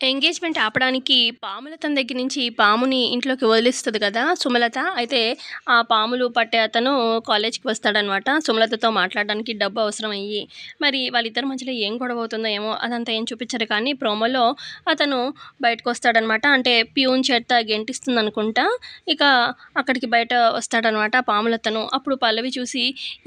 Engagement ఆపడానికి పాముల తన దగ్గర నుంచి పాముని ఇంట్లోకి వదిలిస్తుంది కదా సుమలత. అయితే ఆ పాములు పట్టే అతను కాలేజ్కి వస్తాడనమాట. సుమలతతో మాట్లాడడానికి డబ్బు అవసరం అయ్యి మరి వాళ్ళిద్దరి మధ్యలో ఏం గొడవ అవుతుందో ఏమో అదంతా ఏం చూపించారు కానీ ప్రోమోలో అతను బయటకు వస్తాడనమాట. అంటే ప్యూన్ చేత గెంటిస్తుంది అనుకుంటా ఇక అక్కడికి బయట వస్తాడనమాట పాములతను అప్పుడు పల్లవి చూసి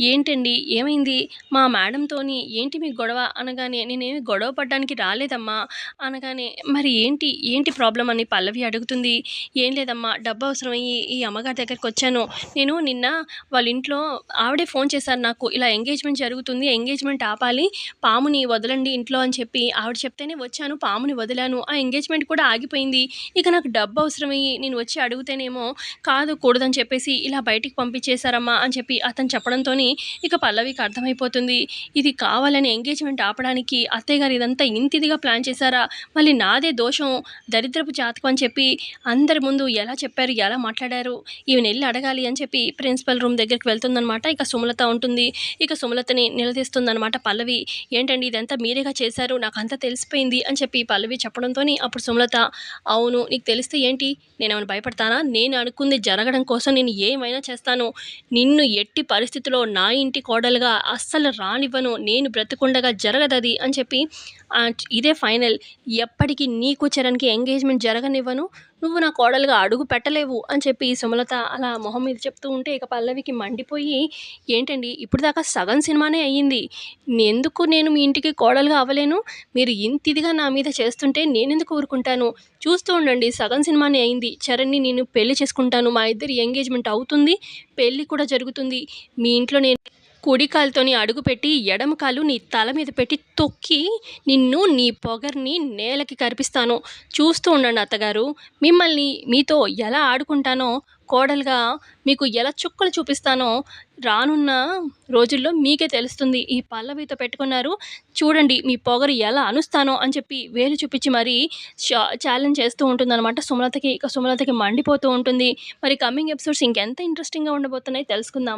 ఏంటండి? ఏమైంది? మా మేడంతోని ఏంటి మీ గొడవ? అనగానే నేనేమి గొడవ పడ్డానికి రాలేదమ్మా. అనగానే మరి ఏంటి ఏంటి ప్రాబ్లం అని పల్లవి అడుగుతుంది. ఏం లేదమ్మా డబ్బు అవసరమయ్యి ఈ అమ్మగారి దగ్గరికి వచ్చాను. నేను నిన్న వాళ్ళ ఇంట్లో ఆవిడే ఫోన్ చేశారు నాకు. ఇలా ఎంగేజ్మెంట్ జరుగుతుంది ఎంగేజ్మెంట్ ఆపాలి పాముని వదలండి ఇంట్లో అని చెప్పి ఆవిడ చెప్తేనే వచ్చాను పాముని వదిలాను. ఆ ఎంగేజ్మెంట్ కూడా ఆగిపోయింది. ఇక నాకు డబ్బు అవసరమయ్యి నేను వచ్చి అడిగితేనేమో కాదు కూడదని చెప్పేసి ఇలా బయటికి పంపించేశారమ్మా అని చెప్పి అతను చెప్పడంతో ఇక పల్లవికి అర్థమైపోతుంది. ఇది కావాలని ఎంగేజ్మెంట్ ఆపడానికి అత్తయ్య గారు ఇదంతా ఇంతిదిగా ప్లాన్ చేశారా? మళ్ళీ నా నాదే దోషం దరిద్రపు జాతకం అని చెప్పి అందరి ముందు ఎలా చెప్పారు ఎలా మాట్లాడారు ఈమెను వెళ్ళి అడగాలి అని చెప్పి ప్రిన్సిపల్ రూమ్ దగ్గరికి వెళ్తుందనమాట ఇక సుమలత ఉంటుంది. ఇక సుమలతని నిలదీస్తుందనమాట పల్లవి. ఏంటండి ఇదంతా మీరేగా చేశారు? నాకు అంతా తెలిసిపోయింది అని చెప్పి పల్లవి చెప్పడంతో అప్పుడు సుమలత అవును నీకు తెలిస్తే ఏంటి? నేను ఏమైనా భయపడతానా? నేను అనుకుంది జరగడం కోసం నేను ఏమైనా చేస్తాను? నిన్ను ఎట్టి పరిస్థితిలో నా ఇంటి కోడలుగా అస్సలు రానివ్వను. నేను బ్రతుకుండగా జరగదది అని చెప్పి ఇదే ఫైనల్. ఎప్పటికీ నీకు చరణ్కి ఎంగేజ్మెంట్ జరగనివ్వను. నువ్వు నా కోడలుగా అడుగు పెట్టలేవు అని చెప్పి సుమలత అలా మొహం మీద చెప్తూ ఉంటే ఇక పల్లవికి మండిపోయి ఏంటండి ఇప్పుడు దాకా సగం సినిమానే అయ్యింది. ఎందుకు నేను మీ ఇంటికి కోడలుగా అవ్వలేను? మీరు ఇంత ఇదిగా నా మీద చేస్తుంటే నేనెందుకు ఊరుకుంటాను? చూస్తూ ఉండండి సగం సినిమానే అయింది చరణ్ని నేను పెళ్ళి చేసుకుంటాను. మా ఇద్దరి ఎంగేజ్మెంట్ అవుతుంది. పెళ్ళి కూడా జరుగుతుంది. మీ ఇంట్లో నేను కుడి కాలుతోని అడుగుపెట్టి ఎడమ కాలు నీ తల మీద పెట్టి తొక్కి నిన్ను నీ పొగర్ని నేలకి కరిపిస్తాను. చూస్తూ ఉండండి అత్తగారు. మిమ్మల్ని మీతో ఎలా ఆడుకుంటానో కోడలుగా మీకు ఎలా చుక్కలు చూపిస్తానో రానున్న రోజుల్లో మీకే తెలుస్తుంది. ఈ పల్లవితో పెట్టుకున్నారు. చూడండి మీ పొగరు ఎలా అనుస్తానో అని చెప్పి వేలు చూపించి మరీ ఛాలెంజ్ చేస్తూ ఉంటుందన్నమాట. సుమలతకి ఇక సుమలతకి మండిపోతూ ఉంటుంది. మరి కమింగ్ ఎపిసోడ్స్ ఇంకెంత ఇంట్రెస్టింగ్గా ఉండబోతున్నాయి తెలుసుకుందాం.